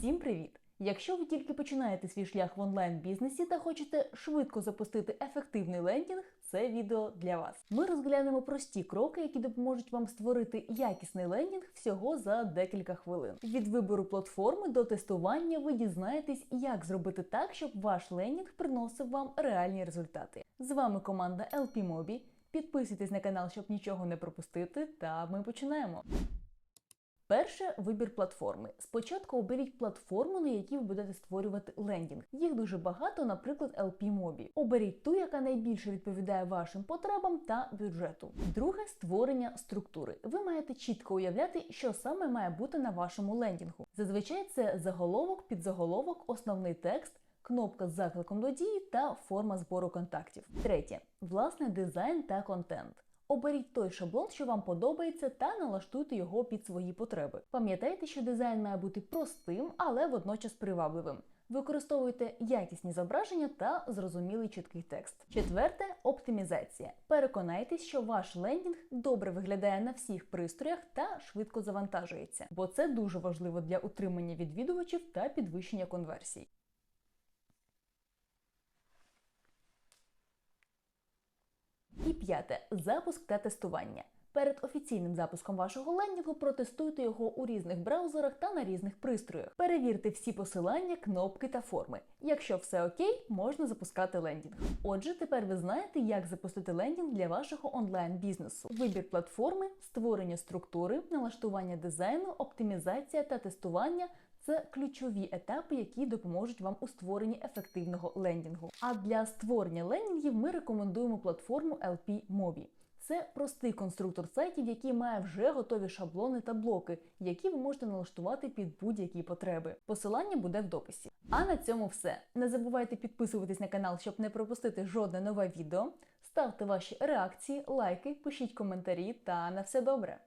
Всім привіт! Якщо ви тільки починаєте свій шлях в онлайн-бізнесі та хочете швидко запустити ефективний лендінг, це відео для вас. Ми розглянемо прості кроки, які допоможуть вам створити якісний лендінг всього за декілька хвилин. Від вибору платформи до тестування ви дізнаєтесь, як зробити так, щоб ваш лендінг приносив вам реальні результати. З вами команда LP Mobi. Підписуйтесь на канал, щоб нічого не пропустити, та ми починаємо. Перше вибір платформи. Спочатку оберіть платформу, на якій ви будете створювати лендінг. Їх дуже багато, наприклад, LP Mobi. Оберіть ту, яка найбільше відповідає вашим потребам та бюджету. Друге створення структури. Ви маєте чітко уявляти, що саме має бути на вашому лендінгу. Зазвичай це заголовок, підзаголовок, основний текст. Кнопка з закликом до дії та форма збору контактів. Третє власний дизайн та контент. Оберіть той шаблон, що вам подобається, та налаштуйте його під свої потреби. Пам'ятайте, що дизайн має бути простим, але водночас привабливим. Використовуйте якісні зображення та зрозумілий чіткий текст. Четверте оптимізація. Переконайтесь, що ваш лендінг добре виглядає на всіх пристроях та швидко завантажується, бо це дуже важливо для утримання відвідувачів та підвищення конверсій. І п'яте запуск та тестування. Перед офіційним запуском вашого лендінгу протестуйте його у різних браузерах та на різних пристроях. Перевірте всі посилання, кнопки та форми. Якщо все окей, можна запускати лендінг. Отже, тепер ви знаєте, як запустити лендінг для вашого онлайн-бізнесу. Вибір платформи, створення структури, налаштування дизайну, оптимізація та тестування це ключові етапи, які допоможуть вам у створенні ефективного лендінгу. А для створення лендінгів ми рекомендуємо платформу LP Mobi. Це простий конструктор сайтів, який має вже готові шаблони та блоки, які ви можете налаштувати під будь-які потреби. Посилання буде в дописі. А на цьому все. Не забувайте підписуватись на канал, щоб не пропустити жодне нове відео. Ставте ваші реакції, лайки, пишіть коментарі та на все добре.